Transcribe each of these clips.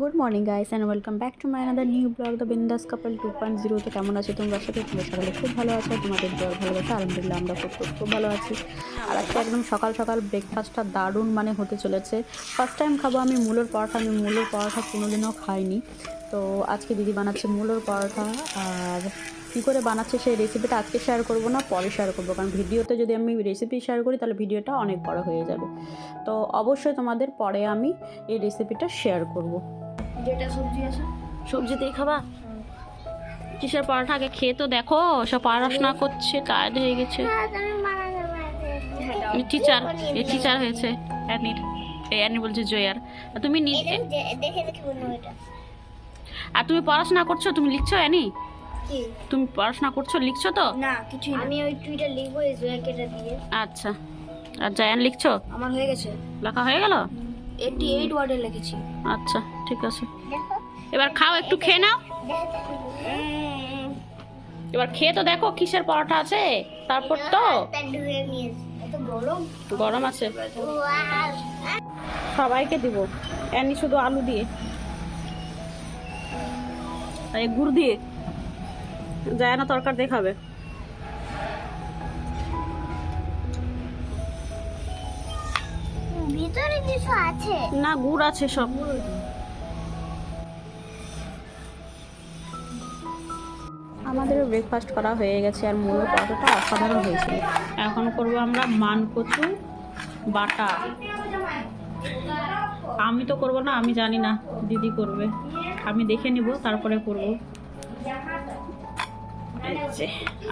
Good morning guys and welcome back to my another new vlog the Bindaas couple two point জিরোতে কেমন আছে তোমরা? সাথে তোমরা সকালে খুব ভালো আছো, তোমাদের জল ভালোবাসা আলহামদুলিল্লাহ আমরা খুব খুব খুব ভালো আছি। আর আজকে একদম সকাল সকাল ব্রেকফাস্টটা দারুণ মানে হতে চলেছে। ফার্স্ট টাইম খাব আমি মূলোর পরোটা, আমি মূলোর পরোটা কোনোদিনও খাইনি। তো আজকে দিদি বানাচ্ছে মূলোর পরোটা, আর কী করে বানাচ্ছে সেই রেসিপিটা আজকে শেয়ার করব না, পরে শেয়ার করব। কারণ ভিডিওতে যদি আমি রেসিপি শেয়ার করি, তাহলে ভিডিওটা অনেক বড় হয়ে যাবে। তো অবশ্যই তোমাদের পরে আমি এই রেসিপিটা শেয়ার করব। যেটা সবজি আছে। সবজিতেই খাবা? কিসের পরোটা? আগে খেয়ে তো দেখো সব পড়াশোনা করছে টায়ার্ড হয়ে গেছে। টিচার এ টিচার হয়েছে অ্যানির এই অ্যানি বলছে জয়ার। আর তুমি নি- দেখে দেখে বললাম এটা আর তুমি পড়াশোনা করছ? তুমি লিখছো অ্যানি তুমি পড়াশোনা করছ লিখছো তো? না কিছু আমি ওই টুইটার লিখব এই জয়াকেটা দিয়ে। আচ্ছা। আর জায়ান লিখছো? আমার হয়ে গেছে। লেখা হয়ে গেল? এইটি এইট ওয়ার্ডে লিখেছি আচ্ছা ঠিক আছে। এবার খাও, একটু খেয়ে নাও। এবার খেয়ে তো দেখো কিসের পরোটা আছে। তারপর তো। গরম আছে। সবাইকে দিব। এমনি শুধু আলু দিয়ে। গুড় দিয়ে। যায় না তরকার দেখাবে ভিতরে কিছু আছে? না, গুড় আছে সব। আমাদের ব্রেকফাস্ট করা হয়ে গেছে আর মূল কতটা অসাধারণ হয়েছিল। এখন করব আমরা মান কচু বাটা। আমি তো করব না, আমি জানি না, দিদি করবে। আমি দেখে নিব, তারপরে করব।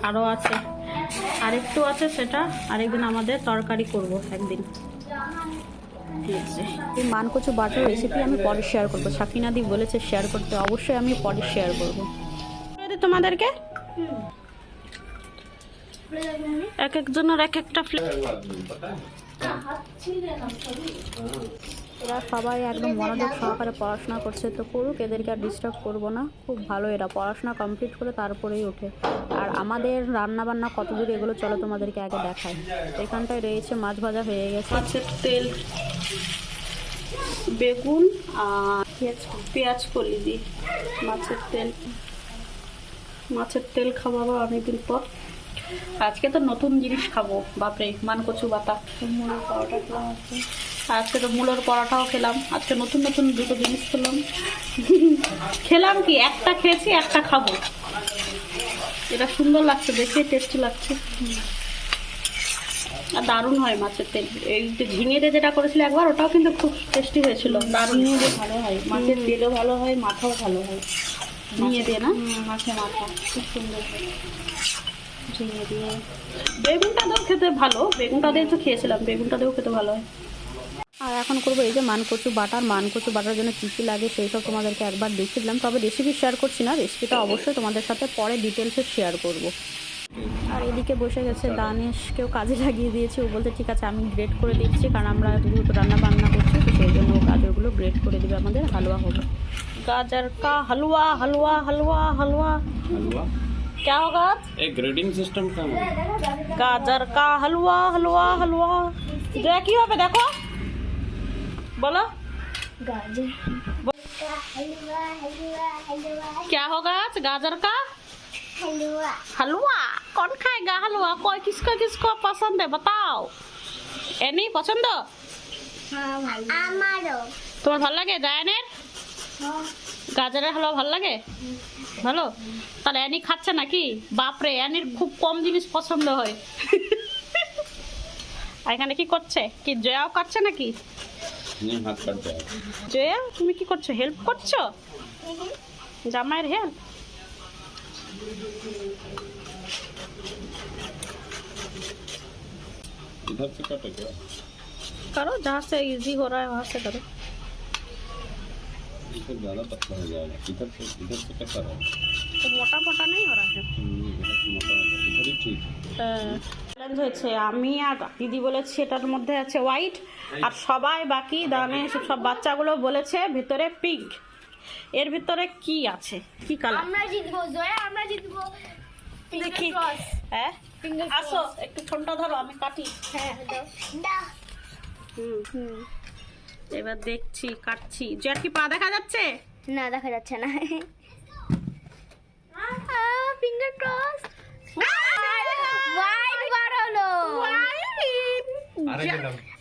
আরও আছে। আরেকটু আছে সেটা, আরেকদিন আমাদের তরকারি করব একদিন। এই মানকচু বাটার রেসিপি আমি পরে শেয়ার করব। সাকিনাদি বলেছে শেয়ার করতে, অবশ্যই আমি পরে শেয়ার করব। তোমাদেরকে? এক একজনের এক একটা ফ্লেভার এরা সবাই একদম মনোযোগ সহকারে পড়াশোনা করছে, তো করুক, এদেরকে আর ডিস্টার্ব করব না। খুব ভালো এরা, পড়াশোনা কমপ্লিট করে তারপরেই ওঠে। আর আমাদের রান্না বান্না কত দূর এগুলো চলো তোমাদেরকে আগে দেখায় তো এখানটায় রয়েছে মাছ ভাজা হয়ে গেছে। মাছের তেল, বেগুন আর পেঁয়াজ কলি দিই মাছের তেল। মাছের তেল আবার অনেকদিন পর। আজকে তো নতুন জিনিস খাব বাপরে মান কচু বাতা। মুলোর পরোটা খেলাম আজকে। আজকে তো মুলোর পরোটাও খেলাম আজকে নতুন নতুন দুটো জিনিস খেলাম। খেলাম কি একটা খেয়েছি একটা খাব। এটা সুন্দর লাগছে দেখে টেস্টি লাগছে। আর দারুণ হয় মাছের তেল। এই যে ঝিঙে দিয়ে যেটা করেছিল একবার ওটাও কিন্তু খুব টেস্টি হয়েছিল। দারুণ। দিয়ে ভালো হয়। মাছের তেলও ভালো হয় মাথাও ভালো হয়। ঝিঙে দিয়ে না? মাছের মাথা খুব সুন্দর। হয় দিয়ে। বেগুনটা খেতে ভালো বেগুনটা দিয়ে তো খেয়েছিলাম বেগুনটা খেতে ভালো হয়। আর এখন করব এই যে মানকচু বাটার। মানকচু বাটার জন্য কী কী লাগে সেই সব তোমাদেরকে একবার দেখিয়ে দিলাম। তবে রেসিপি শেয়ার করছি না রেসিপিটা অবশ্যই তোমাদের সাথে পরে ডিটেলসে শেয়ার করব। আর এদিকে বসে গেছে দানেশকেও কাজে লাগিয়ে দিয়েছি। ও বলতে ঠিক আছে আমি গ্রেড করে দিচ্ছি কারণ আমরা যেহেতু রান্না বান্না করছি তো সেই জন্য গাজরগুলো গ্রেড করে দেবে আমাদের হালুয়া হবে। গাজর কা হালুয়া হালুয়া হালুয়া। হালুয়া? क्या होगा? एक ग्रेडिंग सिस्टम का गाजर का हलवा हलवा हलवा। देखियो पे देखो। बोलो। गाजर क्या होगा गाजर का हलवा। हलवा? कौन खाएगा हलवा? कोई किसको किसको पसंद है? बताओ। एनी नहीं पसंद? हाँ तुम्हार भल लगे जायनेर? গাজরের হালুয়া ভালো লাগে ভালো তাহলে অ্যানি খাচ্ছে নাকি বাপরে অ্যানির খুব কম জিনিস পছন্দ হয় আর এখানে কি করছে কি জয়াও করছে নাকি नहीं हाथ कट जाएगा জয়া তুমি কি করছো হেল্প করছো জামাইয়ের হেল্প इधर से कटे क्या करो जहाँ से इजी हो रहा है वहाँ से करो इधर ज़्यादा पतला हो जाएगा इधर से इधर से कैसा रहेगा तो मोटा मोटा नहीं हो रहा है हम्म, इधर से मोटा हो जाएगा इधर ही ठीक চ্যালেঞ্জ হয়েছে আমি আর দিদি বলেছি এটার মধ্যে আছে হোয়াইট আর সবাই বাকি দামে সব বাচ্চাগুলো বলেছে ভেতরে পিঙ্ক এর ভিতরে কি আছে কি কালার আমরা জিতবো জয়া আমরা জিতবো দেখি হ্যাঁ আসো একটু ফোনটা ধরো আমি কাটি হ্যাঁ দাও হুম এবার দেখছি কাটছি। জয়ার কি পা দেখা যাচ্ছে? না দেখা যাচ্ছে না। ফিঙ্গার ক্রস হোয়াইট বার হলো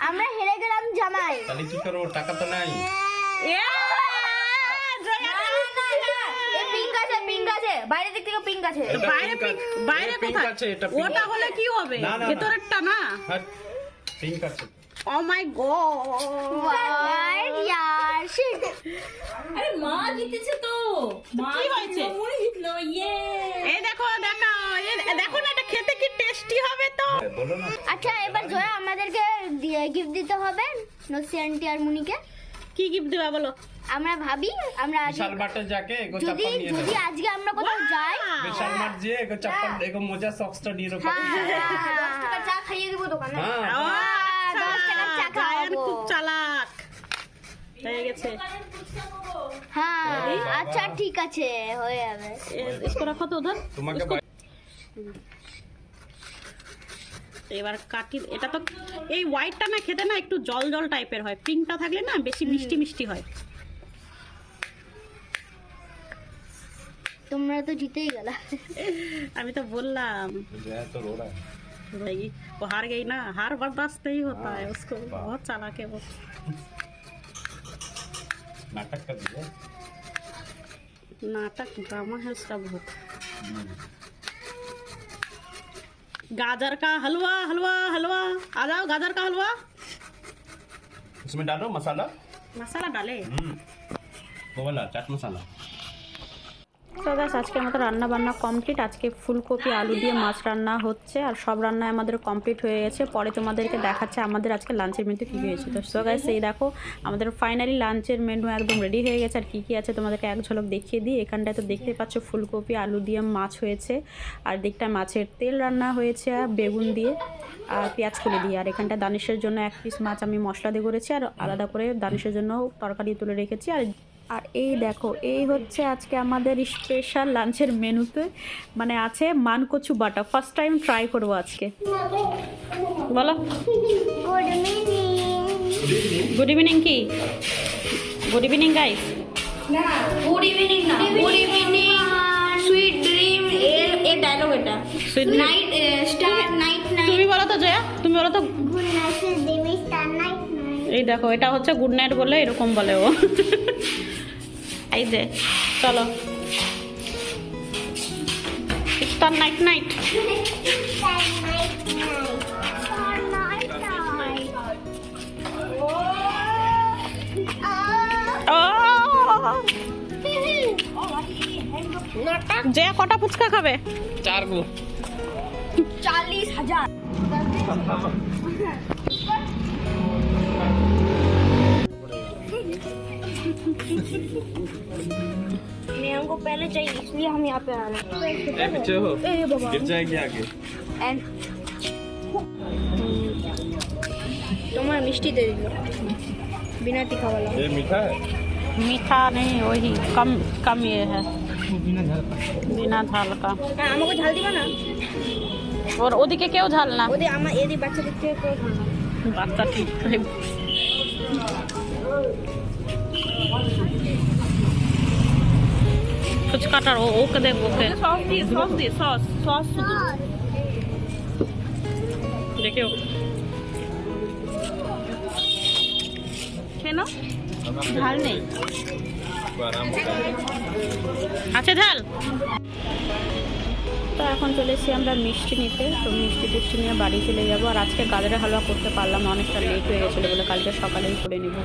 আমরা হেরে গেলাম জামাই। তাহলে কি করব? টাকা তো নাই। এ, জয়া এই পিঙ্ক আছে পিঙ্ক আছে। বাইরে দিক থেকে পিঙ্ক আছে। বাইরে বাইরে এটা কোথায়? ওটা হলে কি হবে। ভেতরেরটা না? হ্যাঁ পিঙ্ক আছে। Oh my god! Why Yash? আরে মা জিতেছে তো। মা কি হয়েছে? মনে জিতলো। ইয়ে এই দেখো দেখো দেখো না এটা খেতে আচ্ছা, মুনিকে। কি গিফট দেবা বলো? আমরা ভাবি আমরা বিশাল যদি আজকে আমরা কোথাও যাই সক্সটা নিয়ে ও, আচ্ছা, দশ টাকার চা আচ্ছা, জায়ান খাওয়াবো। খুব চালাক হয়ে গেছে হ্যাঁ আচ্ছা ঠিক আছে হয়ে যাবে এ- इसको रखो तो उधर তোমাকে उसको- এবার কাটি এটা তো এই হোয়াইটটা না খেতে না একটু জল জল টাইপের হয় পিঙ্কটা থাকলে না বেশি মিষ্টি মিষ্টি হয় তোমরা তো জিতেই গেলা আমি তো বললাম जो है रो रहा है भाई वो हार गई ना हार बर्दाश्त नहीं होता है उसको बहुत चालाक है वो। नाटक कर दिया? नाटक ड्रामा है उसका बहुत। गाजर का हलवा हलवा हलवा। आ जाओ गाजर का हलवा। उसमें डालो मसाला। मसाला डाले? हम्म। वो वाला चाट मसाला। তো গাছ আজকে আমাদের রান্না বান্না কমপ্লিট আজকে ফুলকপি, আলু দিয়ে মাছ রান্না হচ্ছে আর সব রান্না আমাদের কমপ্লিট হয়ে গেছে। পরে তোমাদেরকে দেখাচ্ছে আমাদের আজকে লাঞ্চের মেনুতে কী হয়েছে। তো সো গাইস এই দেখো, আমাদের ফাইনালি লাঞ্চের মেনু একদম রেডি হয়ে গেছে। আর কী কী আছে তোমাদেরকে এক ঝলক দেখিয়ে দিই। এখানটায় তো দেখতে পাচ্ছ ফুলকপি, আলু দিয়ে মাছ হয়েছে। আর দিকটায় মাছের তেল রান্না হয়েছে, আর বেগুন দিয়ে, আর পেঁয়াজ কলি দিয়ে। আর এখানটা দানিশের জন্য এক পিস মাছ আমি মশলা দিয়ে করেছি। আর আলাদা করে দানিশের জন্য তরকারি তুলে রেখেছি। আর আর এই দেখো এই হচ্ছে আজকে আমাদের স্পেশাল লাঞ্চের মেনুতে মানে আছে মানকচু বাটা। ফার্স্ট টাইম ট্রাই করব আজকে। বলো। গুড ইভিনিং কি? Good evening guys good evening না গুড ইভিনিং সুইট ড্রিম এর এর ডায়লগ এটা। Dream. Night star night night তুমি বলো তো জয়া তুমি বলো তো। Good night dream star night night এই দেখো এটা হচ্ছে গুড নাইট বলে এরকম বলে ও। এই যে চলো। তার নাইট নাইট যে কটা ফুচকা খাবে? চার গো চাল্লিশ হাজার मैं हमको पहले चाहिए इसलिए हम यहाँ पे आ रहे ए पीछे हो गिर जाएगी आगे हैं তোমার মিষ্টি দিয়ে দিল বিনা তিখা वाला ये मीठा है मीठा नहीं वही कम कम ये है बिना झाल का হ্যাঁ আমাকে ঝাল দিবা না और ওদিকে কেউ ঝাল না ওদের আমার এদের বাচ্চাদের থেকে কেউ ঝাল না বাচ্চা ঠিক ফুচকাটার ওকে দেখ ওকে সস দিয়ে সস দিয়ে সস সস শুধু দেখে কেন ঝাল নেই আছে ঝাল তো এখন চলে এসেছি আমরা মিষ্টি নিতে। তো মিষ্টি টিষ্টি নিয়ে বাড়ি চলে যাব। আর আজকে গাজরের হালুয়া করতে পারলাম অনেকটা লেট হয়ে গেছিল বলে কালকে সকালেই করে নেব।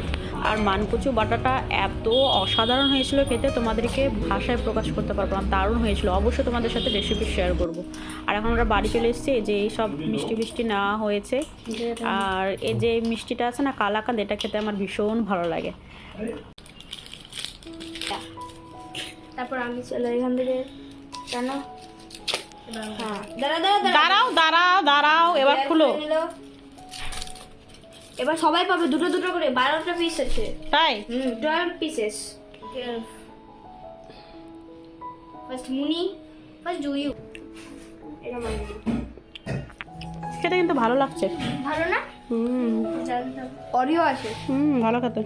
আর মানকুচু বাটাটা এত অসাধারণ হয়েছিল খেতে তোমাদেরকে ভাষায় প্রকাশ করতে পারব না দারুণ হয়েছিল। অবশ্যই তোমাদের সাথে রেসিপি শেয়ার করব। আর এখন আমরা বাড়ি চলে এসেছি যে এই সব মিষ্টি মিষ্টি নেওয়া হয়েছে। আর এই যে মিষ্টিটা আছে না কালাকাঁদ এটা খেতে আমার ভীষণ ভালো লাগে। তারপর আমি চলো এখান থেকে কেন হ্যাঁ। দাঁড়া দাঁড়াও দাঁড়াও দাঁড়াও। এবার খুলো। এবার সবাই পাবে দুটো দুটো করে বারোটা পিস আছে। তাই? হুম টুয়েলভ পিসেস ফার্স্ট মুনি ফার্স্ট জুইউ এটা মানে খেতে কিন্তু ভালো লাগছে। ভালো না? হুম। অরিও আছে। হুম ভালো খেতে।